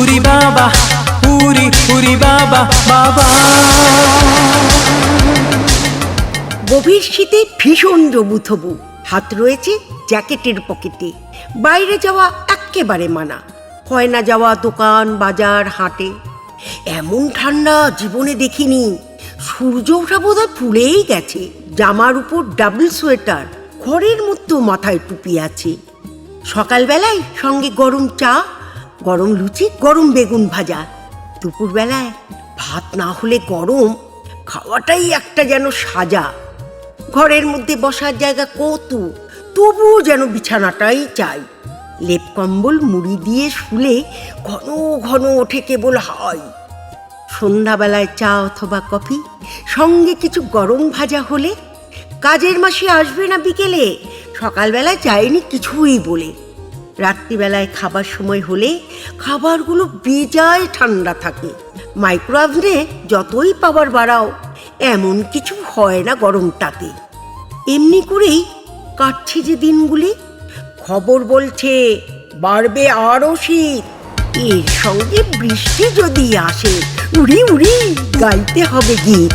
উরি বাবা উরি উরি বাবা বাবা। গভীর শীতে ভীষণ জবুথবু হাত রয়েছে জ্যাকেটের পকেটে। বাইরে যাওয়া এক্কেবারে মানা। হয় না যাওয়া দোকান, বাজার, হাটে। এমন ঠান্ডা জীবনে দেখিনি। সূর্য ওঠা বোধহয় ফুলেই গেছে। জামার উপর ডাবল সোয়েটার, ঘরের মতো মাথায় টুপি আছে। সকালবেলায় সঙ্গে গরম চা গরম লুচি, গরম বেগুন ভাজা। দুপুরবেলায় ভাত না হলে গরম, খাওয়াটাই একটা যেন সাজা। ঘরের মধ্যে বসার জায়গা কত, তবুও যেন বিছানাটাই চাই। লেপ কম্বল মুড়ি দিয়ে শুলে ঘন ঘন ওঠে কেবল হয় সন্ধ্যাবেলায় চা অথবা কফি, সঙ্গে কিছু গরম ভাজা হলে, কাজের মাসি আসবে না বিকেলে, সকালবেলায় যায়নি কিছুই বলে। রাত্রিবেলায় খাবার সময় হলে খাবারগুলো বেজায় ঠান্ডা থাকে। মাইক্রোওয়েভে যতই পাওয়ার বাড়াও, এমন কিছু হয় না গরমটাতে। এমনি করেই কাটছে যে দিনগুলি। খবর বলছে, বাড়বে আরও শীত। এর সঙ্গে বৃষ্টি যদি আসে, উড়ি উড়ি গাইতে হবে গীত।